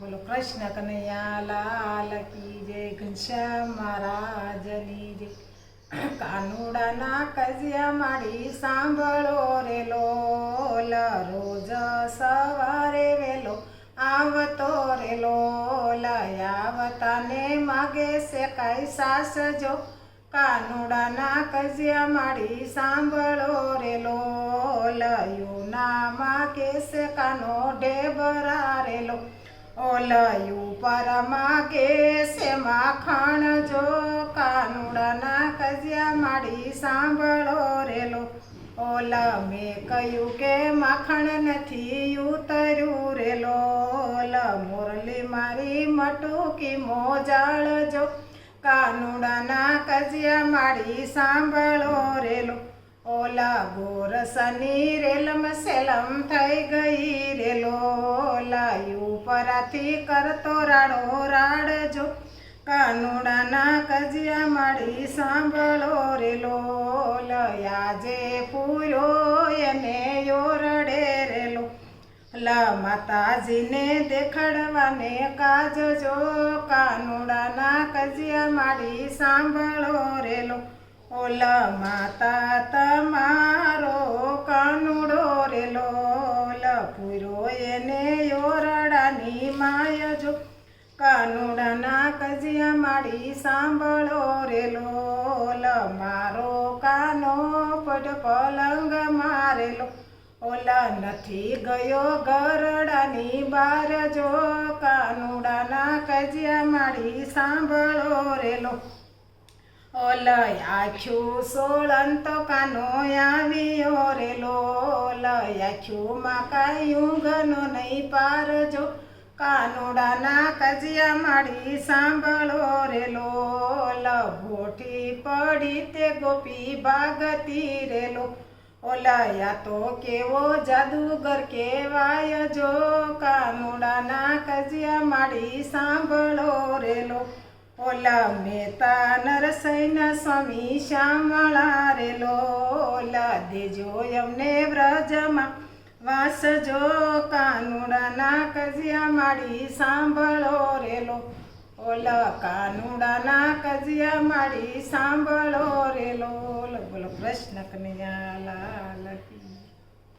બોલો, કૃષ્ણ કનૈયા લાલ કી જય, ઘનશ્યામ મહારાજની જય. કાનુડાના કજિયા માડી સાંભળો રે લોલ, રોજ સવારે વેલો આવતો રે લોલ, આવતાને માગે છે કઈ સાસ જો. કાનુડાના કજિયા માડી સાંભળો રે લોલ યુના માગે છે કાનો ઢેબરા રેલો ઓલયું પર માગે સે માખણ જો કાનુડાના કજિયા માડી સાંભળો રેલો. ઓલ મેં કહ્યું કે માખણ નથી ઉતર્યું રેલો. ઓલ મુરલી મારી મટુકી મોજાળ જો કાનુડાના કજિયા માડી સાંભળો રેલો. ઓલા ગોરસની રેલમ સેલમ થઈ ગઈ રેલો. ઓલા ઉપરાથી કરતો રાડો રાડજો કાનુડાના કજિયા માડી સાંભળો રેલો આજે પૂર્યો એને યોરડે રેલો. લ માતાજીને દેખાડવાને કાજજો કાનુડાના કજિયા માડી સાંભળો રેલો. ઓલ માતા તમારો કાનુડો રેલો પૂરો એને યોરડાની માય જો. કાનુડાના કજિયા માડી સાંભળો રે લોલ, મારો કાનો પડ પલંગ મારેલો. ઓલા નથી ગયો ગરડાની બાર જો. કાનુડાના કજિયા માડી સાંભળો રેલો ઓલય આખ્યું સોળંતો કાનો આવ્યો રેલો ઓલય આખ્યું માં કાંઈ ઊંઘનો નહીં પારજો. કાનુડાના કજિયા માડી સાંભળો રેલો ઓલ ભોઠી પડી તે ગોપી ભાગતી રેલો ઓલયા તો કેવો જાદુગર કેવાય જો કાનુડાના કજિયા માડી સાંભળો રેલો ઓલા મહેતા નરસૈના સ્વામી શ્યામળા રેલો ઓલા દેજો એમને વ્રજમાં વાસજો કાનુડાના કજિયા માડી સાંભળો રેલો. ઓલા કાનુડાના કજિયા માડી સાંભળો રેલો. બોલો, કૃષ્ણ કનૈયા.